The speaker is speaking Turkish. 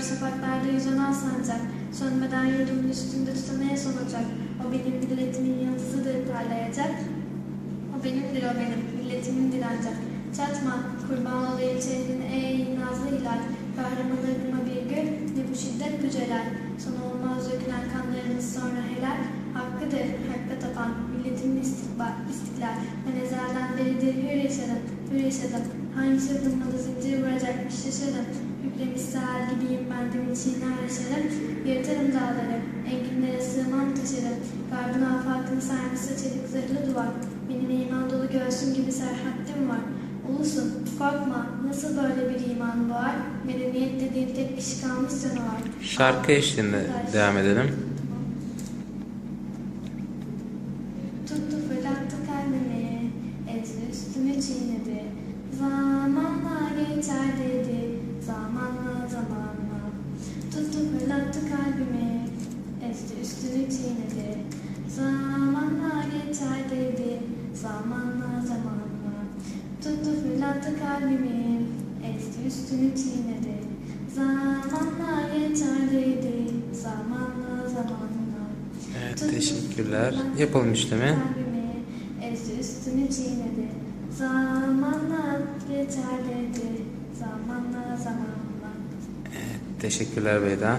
Şafaklarda yüzen al sancak, sönmeden yurdumun üstünde tutanaya sonacak. O benim milletimin yıldızıdır parlayacak. O benimdir o benim, milletimindir ancak. Çatma, kurban olayım şehrin ey nazlı hilal. Kahramanlarıma bir gül, ne bu şiddet bu celal. Sonu olmaz dökülen kanlarımız sonra helal. Hakkıdır, hakka tapan, milletimin istikbal, istiklal. Ben ezelden beridir hür yaşadım, hür yaşadım. Hangi sırtımda zincir vuracakmış şaşırdım. Gibiyim ben de çiğner yaşarım. Yırtarım dağları, enginlere sığmam taşırım. Garbın afakını sarmışsa çelik zırhlı duvar. Benim iman dolu göğsüm gibi serhattim var. Ulusun, korkma, nasıl böyle bir iman var? Medeniyet dediğin tek kişi kalmış canavar. Şarkı eşliğinde devam edelim. Tuttu fırlattı fırlattı kalbimi, ezdi üstümü çiğnedi. Zamanla geçer dedi, zamanla zamanla. Tuttu fırlattı kalbimi, ezdi üstümü çiğnedi. Zamanla geçer dedi, zamanla zamanla. Evet teşekkürler. Yapalım işlemi. Kalbimi ezdi üstünü çiğnedi. Zamanla geçer dedi. Zamanla zamanla. Teşekkürler Beyda.